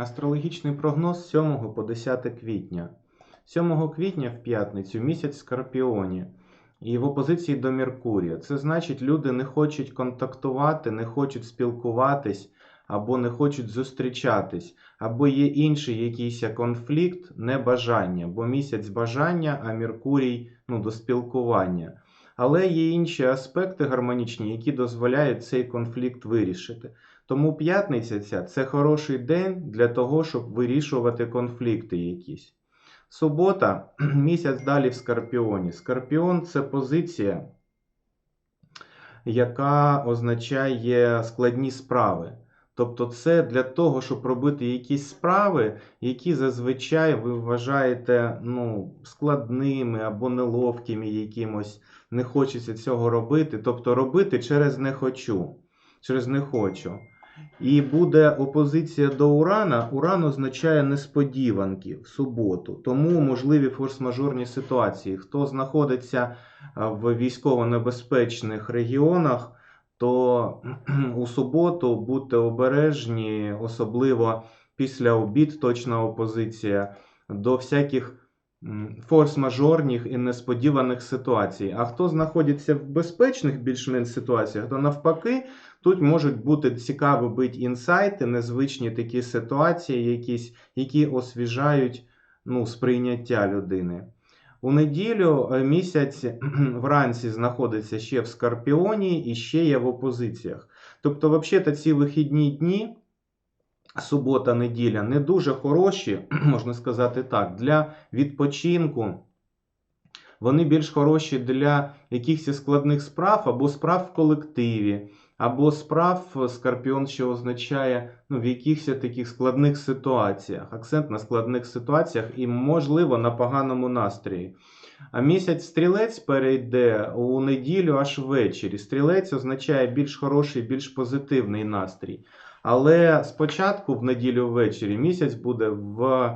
Астрологічний прогноз 7 по 10 квітня. 7 квітня в п'ятницю місяць в Скорпіоні і в опозиції до Меркурія. Це значить, люди не хочуть контактувати, не хочуть спілкуватись або не хочуть зустрічатись, або є інший якийсь конфлікт, небажання, бо місяць бажання, а Меркурій ну, до спілкування. Але є інші аспекти гармонічні, які дозволяють цей конфлікт вирішити. Тому п'ятниця ця це хороший день для того, щоб вирішувати конфлікти якісь. Субота місяць далі в Скорпіоні. Скорпіон це позиція, яка означає складні справи. Тобто, це для того, щоб робити якісь справи, які зазвичай ви вважаєте ну, складними або неловкими якимось, не хочеться цього робити. Тобто робити через не хочу, через не хочу. І буде опозиція до Урана. Уран означає несподіванки в суботу, тому можливі форс-мажорні ситуації. Хто знаходиться в військово-небезпечних регіонах, то у суботу будьте обережні, особливо після обід, точна опозиція, до всяких форс-мажорних і несподіваних ситуацій. А хто знаходиться в безпечних більш-менш ситуаціях, то навпаки, тут можуть бути цікаві бити інсайти, незвичні такі ситуації, якісь, які освіжають ну, сприйняття людини. У неділю місяць вранці знаходиться ще в Скорпіоні і ще є в опозиціях. Тобто, взагалі, ці вихідні дні, субота, неділя, не дуже хороші, можна сказати так, для відпочинку. Вони більш хороші для якихось складних справ або справ в колективі, або справ Скорпіон, що означає ну, в якихось таких складних ситуаціях. Акцент на складних ситуаціях і, можливо, на поганому настрої. А місяць стрілець перейде у неділю аж ввечері. Стрілець означає більш хороший, більш позитивний настрій. Але спочатку, в неділю ввечері, місяць буде в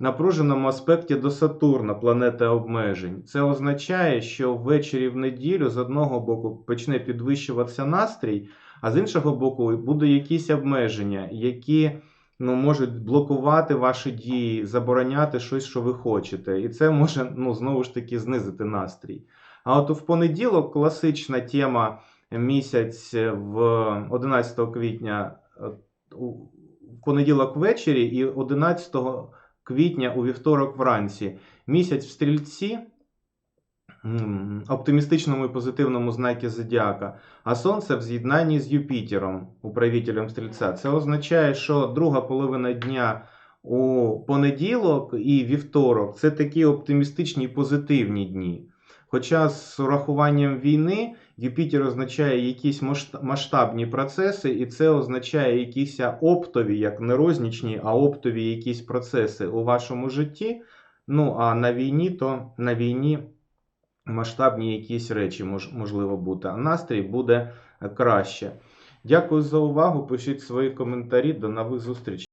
напруженому аспекті до Сатурна, планети обмежень. Це означає, що ввечері в неділю з одного боку почне підвищуватися настрій, а з іншого боку, будуть якісь обмеження, які ну, можуть блокувати ваші дії, забороняти щось, що ви хочете. І це може ну, знову ж таки знизити настрій. А от в понеділок класична тема місяць в 11 квітня в понеділок ввечері і 11 квітня у вівторок вранці. Місяць в стрільці, оптимістичному і позитивному знакі Зодіака, а Сонце в з'єднанні з Юпітером, управителем стрільця. Це означає, що друга половина дня у понеділок і вівторок це такі оптимістичні і позитивні дні. Хоча з урахуванням війни Юпітер означає якісь масштабні процеси, і це означає якісь оптові, як не рознічні, а оптові якісь процеси у вашому житті. Ну, а на війні, то на війні масштабні якісь речі мож, можливо бути. А настрій буде краще. Дякую за увагу. Пишіть свої коментарі. До нових зустрічей.